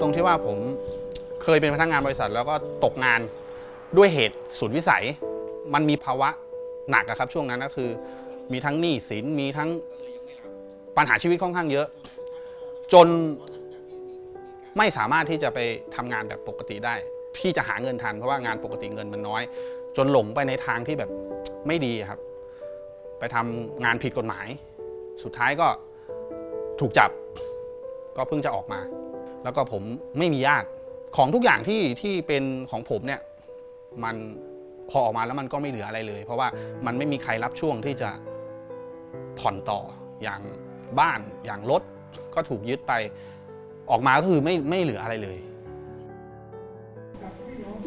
ตรงที่ว่าผมเคยเป็นพนักงานบริษัท แล้วก็ตกงานด้วยเหตุสุดวิสัย มันมีภาวะหนักอะครับ ช่วงนั้นก็คือ มีทั้งหนี้สินมีทั้งปัญหาชีวิตค่อนข้างเยอะ จนไม่สามารถที่จะไปทำงานแบบปกติได้ที่จะหาเงินทันเพราะว่างานปกติเงินมันน้อย จนหลงไปในทางที่แบบไม่ดีครับ ไปทำงานผิดกฎหมาย สุดท้ายก็ถูกจับ ก็เพิ่งจะออกมา แล้วก็ผมไม่มีญาติของทุกอย่างที่ที่เป็นของผมเนี่ยมันพอออกมาแล้วมันก็ไม่เหลืออะไรเลย เพราะว่ามันไม่มีใครรับช่วงที่จะผ่อนต่ออย่างบ้านอย่างรถก็ถูกยึดไปออกมาก็คือไม่ไม่เหลืออะไรเลย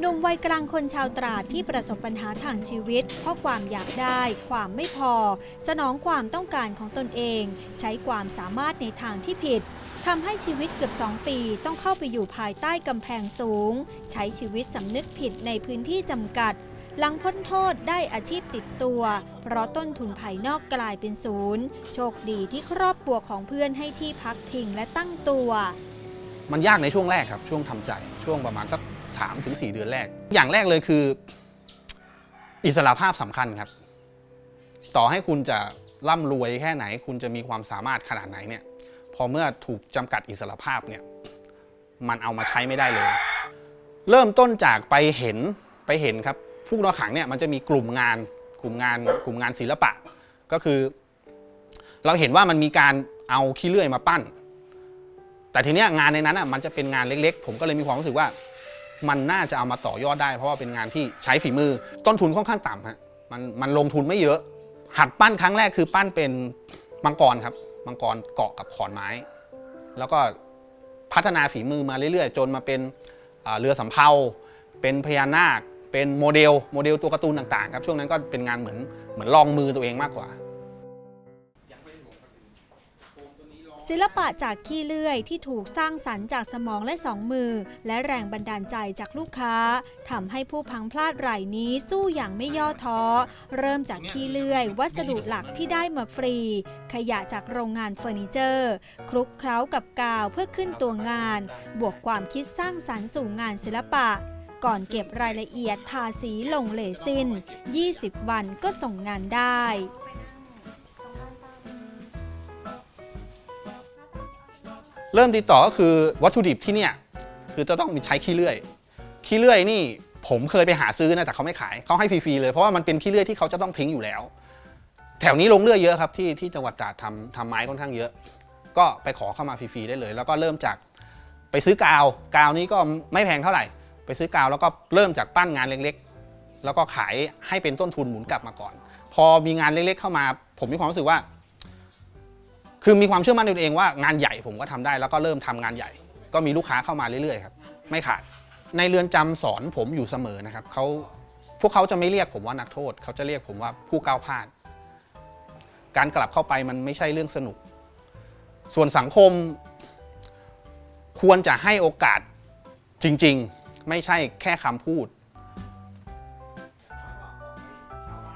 หนุ่มวัยกลางคนชาวตราดที่ประสบปัญหาทางชีวิต เพราะความอยากได้ ความไม่พอ สนองความต้องการของตนเอง ใช้ความสามารถในทางที่ผิดทำให้ชีวิตเกือบ 2 ปีต้องเข้าไปอยู่ภายใต้กำแพงสูง ใช้ชีวิตสำนึกผิดในพื้นที่จำกัด หลังพ้นโทษได้อาชีพติดตัว เพราะต้นทุนภายนอกกลายเป็นศูนย์ โชคดีที่ครอบครัวของเพื่อนให้ที่พักพิงและตั้งตัว มันยากในช่วงแรกครับช่วงทำใจช่วงประมาณสัก 3าถึงสเดือนแรก อย่างแรกเลยคือ อิสระภาพสำคัญครับ ต่อให้คุณจะร่ำรวยแค่ไหน คุณจะมีความสามารถขนาดไหนเนี่ย พอเมื่อถูกจำกัดอิสระภาพเนี่ย มันเอามาใช้ไม่ได้เลย เริ่มต้นจากไปเห็นไปเห็นครับผู้ต้องขังเนี่ยมันจะมีกลุ่มงานกลุ่มงานกลุ่มงานศิลปะ ก็คือ เราเห็นว่ามันมีการเอาขี้เลื่อยมาปั้น แต่ทีเนี้ยงานในนั้นอะมันจะเป็นงานเล็ก ๆ ผมก็เลยมีความรู้สึกว่า มันน่าจะเอามาต่อยอดได้ เพราะว่าเป็นงานที่ใช้ฝีมือ ต้นทุนค่อนข้างต่ำฮะมันมันลงทุนไม่เยอะ หัดปั้นครั้งแรกคือปั้นเป็นมังกรครับมังกรเกาะกับขอนไม้ แล้วก็พัฒนาฝีมือมาเรื่อยๆ จนมาเป็นเรือสำเภาเป็นพญานาค เป็นโมเดลโมเดลตัวการ์ตูนต่างๆครับช่วงนั้นก็เป็นงานเหมือนเหมือนลองมือตัวเองมากกว่า ศิลปะจากขี้เลื่อยที่ถูกสร้างสรรค์จากสมองและสองมือ และแรงบันดาลใจจากลูกค้าทำให้ผู้พังพลาดรายนี้สู้อย่างไม่ย่อท้อ เริ่มจากขี้เลื่อย วัสดุหลักที่ได้มาฟรี ขยะจากโรงงานเฟอร์นิเจอร์ คลุกเคล้ากับกาวเพื่อขึ้นตัวงาน บวกความคิดสร้างสรรค์สู่งานศิลปะก่อนเก็บรายละเอียดทาสีลงเลซิน 20 วันก็ส่งงานได้ เริ่มติดต่อก็คือวัตถุดิบที่เนี่ยคือจะต้องมีใช้ขี้เลื่อย ขี้เลื่อยนี่ผมเคยไปหาซื้อนะแต่เขาไม่ขายเขาให้ฟรีๆเลยเพราะว่ามันเป็นขี้เลื่อยที่เขาจะต้องทิ้งอยู่แล้ว แถวนี้ลงเลื่อยเยอะครับที่ที่จังหวัดตราดทำทำไม้ค่อนข้างเยอะ ก็ไปขอเข้ามาฟรีๆได้เลย แล้วก็เริ่มจากไปซื้อกาวกาวนี้ก็ไม่แพงเท่าไหร่ ไปซื้อกาวแล้วก็เริ่มจากปั้นงานเล็กๆ แล้วก็ขายให้เป็นต้นทุนหมุนกลับมาก่อน พอมีงานเล็กๆ เข้ามา ผมมีความรู้สึกว่า คือมีความเชื่อมั่นในตัวเองว่างานใหญ่ผมก็ทำได้แล้วก็เริ่มทำงานใหญ่ ก็มีลูกค้าเข้ามาเรื่อยๆครับไม่ขาดในเรือนจำสอนผมอยู่เสมอนะครับเขาพวกเขาจะไม่เรียกผมว่านักโทษ เขาจะเรียกผมว่าผู้ก้าวพลาด การกลับเข้าไปมันไม่ใช่เรื่องสนุก ส่วนสังคมควรจะให้โอกาสจริง ๆ ไม่ใช่แค่คำพูด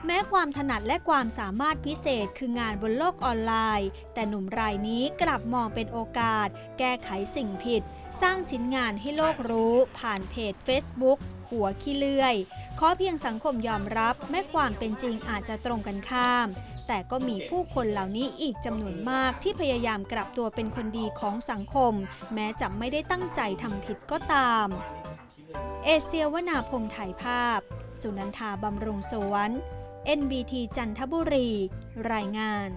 แม้ความถนัดและความสามารถพิเศษคืองานบนโลกออนไลน์ แต่หนุ่มรายนี้กลับมองเป็นโอกาส แก้ไขสิ่งผิด สร้างชิ้นงานให้โลกรู้ ผ่านเพจ Facebook หัวขี้เลื่อย ขอเพียงสังคมยอมรับ แม้ความเป็นจริงอาจจะตรงกันข้าม แต่ก็มีผู้คนเหล่านี้อีกจำนวนมากที่พยายามกลับตัวเป็นคนดีของสังคม แม้จะไม่ได้ตั้งใจทำผิดก็ตาม เอเชียวนาพงถ่ายภาพ สุนันทาบำรุงสวน NBT จันทบุรี รายงาน